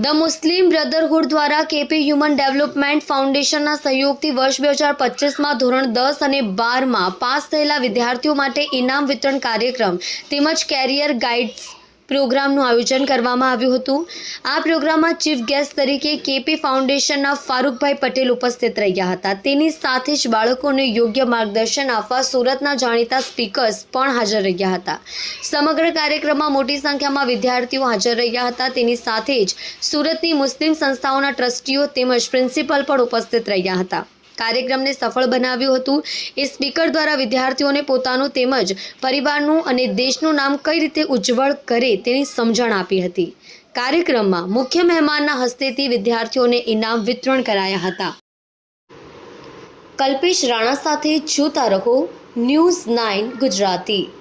The Muslim Brotherhood દ્વારા KP human development ફાઉન્ડેશનના સહયોગથી વર્ષ બે હજાર પચીસમાં ધોરણ દસ અને બારમાં પાસ થયેલા વિદ્યાર્થીઓ માટે ઇનામ વિતરણ કાર્યક્રમ તેમજ કેરિયર ગાઈડ્સ પ્રોગ્રામનું આયોજન કરવામાં આવ્યું હતું. આ પ્રોગ્રામમાં ચીફ ગેસ્ટ તરીકે કેપી ફાઉન્ડેશનના ફારૂકભાઈ પટેલ ઉપસ્થિત રહ્યા હતા. તેની સાથે જ બાળકોને યોગ્ય માર્ગદર્શન આપવા સુરતના જાણીતા સ્પીકર્સ પણ હાજર રહ્યા હતા. સમગ્ર કાર્યક્રમમાં મોટી સંખ્યામાં વિદ્યાર્થીઓ હાજર રહ્યા હતા. તેની સાથે જ સુરતની મુસ્લિમ સંસ્થાઓના ટ્રસ્ટીઓ તેમજ પ્રિન્સિપલ પણ ઉપસ્થિત રહ્યા હતા. કાર્યક્રમને સફળ બનાવ્યું હતું. એ સ્પીકર દ્વારા વિદ્યાર્થીઓને પોતાનું તેમજ પરિવારનું અને દેશનું નામ કઈ રીતે ઉજ્જવળ કરે તેની સમજણ આપી હતી. કાર્યક્રમમાં મુખ્ય મહેમાનના હસ્તેથી વિદ્યાર્થીઓને ઇનામ વિતરણ કરાયા હતા. કલ્પેશ રાણા સાથે જોતા રહો ન્યૂઝ નાઇન ગુજરાતી.